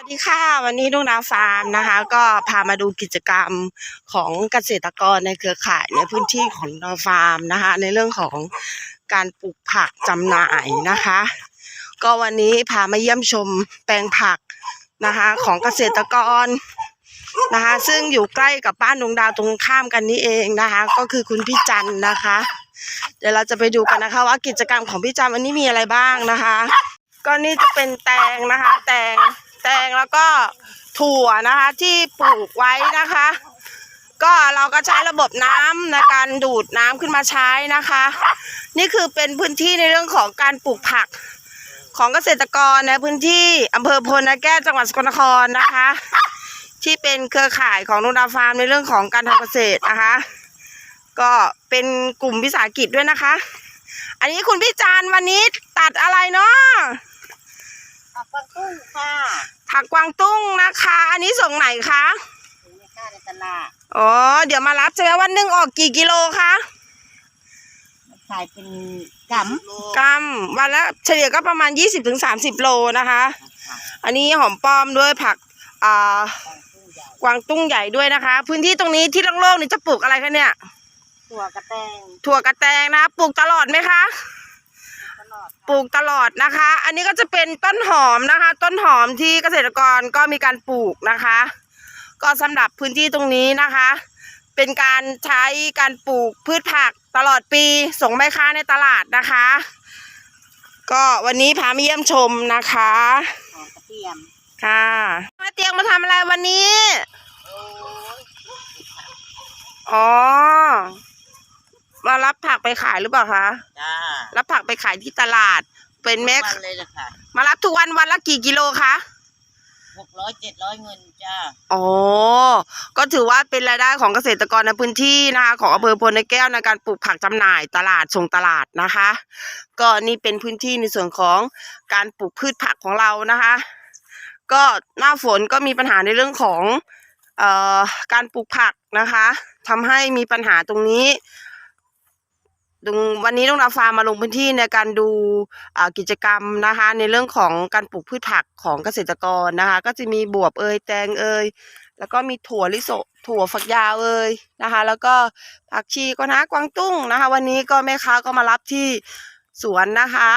สวัสดีค่ะ วันนี้ลุงดาวฟาร์มนะคะ ก็พามาดูกิจกรรมของเกษตรกรในเครือข่ายในพื้นที่ของดาวฟาร์มนะคะ ในเรื่องของการปลูกผักจำหน่ายนะคะ ก็วันนี้พามาเยี่ยมชมแปลงผักนะคะของเกษตรกรนะคะ ซึ่งอยู่ใกล้กับบ้านดวงดาวตรงข้ามกันนี้เองนะคะ ก็คือคุณพี่จันนะคะ เดี๋ยวเราจะไปดูกันนะคะ ว่ากิจกรรมของพี่จันวันนี้มีอะไรบ้างนะคะ ก็นี่จะเป็นแตงนะคะ แตง ตงแล้วก็ถั่วนะคะที่ปลูกไว้นะคะ ก็เราก็ใช้ระบบน้ำในการดูดน้ำขึ้นมาใช้นะคะ นี่คือเป็นพื้นที่ในเรื่องของการปลูกผักของเกษตรกรในพื้นที่อำเภอพลนาแก้วจังหวัดสกลนครนะคะ ที่เป็นเครือข่ายของนุดาฟาร์มในเรื่องของการทำเกษตรนะคะ ก็เป็นกลุ่มวิสาหกิจด้วยนะคะ อันนี้คุณพี่จานวันนี้ตัดอะไรเนาะผักกวางตุ้งค่ะ ผักกวางตุ้งนะคะ อันนี้ส่งไหนคะถึงในค่าในตลาดอ๋อ เดี๋ยวมารับใช่ไหมวันหนึ่งออกกี่กิโลคะขายเป็นกำกรัมวันละเฉลี่ยก็ประมาณ 20-30 โลนะคะ อันนี้หอมป้อมด้วยผักอ่ากวางตุ้งใหญ่ด้วยนะคะ พื้นที่ตรงนี้ที่โล่งๆนี่จะปลูกอะไรคะเนี่ย ถั่วกระแตง ถั่วกระแตงนะคะปลูกตลอดไหมคะตลอด ปลูกตลอดนะคะ อันนี้ก็จะเป็นต้นหอมนะคะ ต้นหอมที่เกษตรกรก็มีการปลูกนะคะ ก็สำหรับพื้นที่ตรงนี้นะคะ เป็นการใช้การปลูกพืชผักตลอดปีส่งแม่ค้าในตลาดนะคะ ก็วันนี้พามาเยี่ยมชมนะคะหอมกระเทียมค่ะมาเตียงมาทำอะไรวันนี้โอ้ยอ๋อ มารับผักไปขายหรือเปล่าคะจ้ารับผักไปขายที่ตลาด เป็นแม่วันเลยนะคะมารับทุกวันวันละกี่กิโลคะหกร้อยเจ็ดร้อยเงินจ้าอ๋อก็ถือว่าเป็นรายได้ของเกษตรกรในพื้นที่นะคะของอำเภอพลในแก้วในการปลูกผักจำหน่ายตลาดส่งตลาดนะคะ ก็นี่เป็นพื้นที่ในส่วนของการปลูกพืชผักของเรานะคะ ก็หน้าฝนก็มีปัญหาในเรื่องของเอ่อการปลูกผักนะคะทำให้มีปัญหาตรงนี้ ตรงวันนี้ต้องนาฟาร์มมาลงพื้นที่ในการดูกิจกรรมนะคะ ในเรื่องของการปลูกพืชผักของเกษตรกรนะคะ ก็จะมีบวบเอยแตงเอยแล้วก็มีถั่วลิสงถั่วฝักยาวเอยนะคะ แล้วก็ผักชีก็นะกวางตุ้งนะคะ วันนี้ก็แม่ค้าก็มารับที่สวนนะคะ